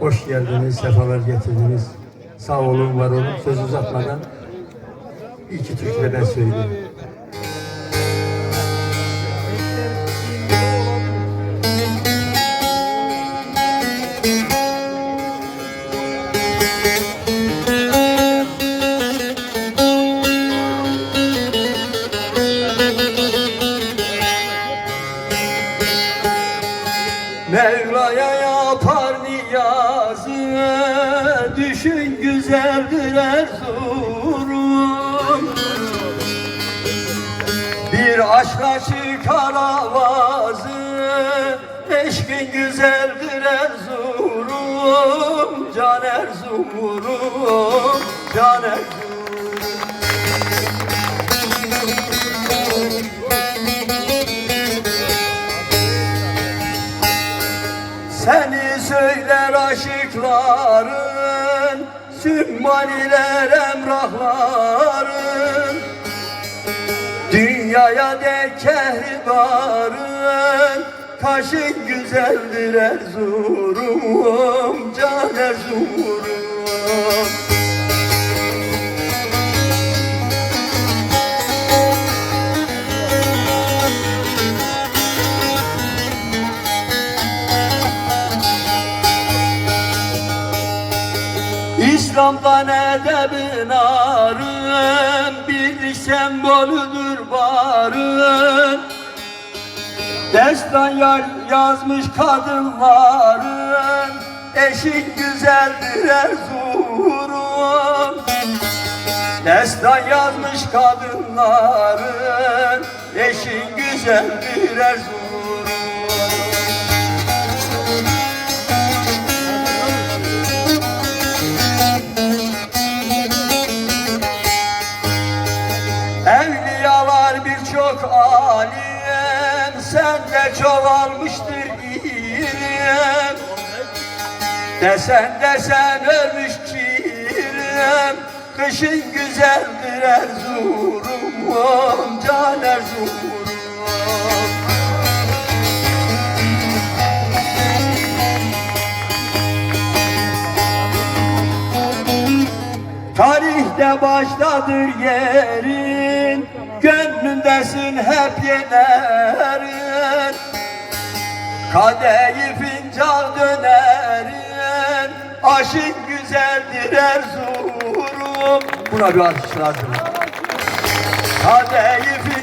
Hoş geldiniz, sefalar getirdiniz. Sağ olun, var olun. Söz uzatmadan iki türküde ben söyleyeyim. Mevla'ya niyazı Düşün güzeldir Erzurum. Bir aşka çıkar avazı Eşkin güzeldir Erzurum. Can Erzurum'um Can Erzurum söyler aşıkların Sümmaniler emrahların. Dünyaya dek kehribarın Kaşın güzeldir Erzurum'um Can Erzurum'um İslam'dan edebin arın Bir sembolüdür barın Destan ya- yazmış kadınların Eşin güzeldir Erzurum. Destan yazmış kadınların Eşin güzeldir Erzurum alim Sende çoğalmıştır ilim. Desen desen ölmüş kilim Kışın güzeldir Erzurum'um Can Erzurum'um Tarihte başladır yerin Gönlündesin hep yenerin. Kadehi fincan dönerin Aşık güzeldir Erzurum. Buna bir alkış lazım Kadehi fincan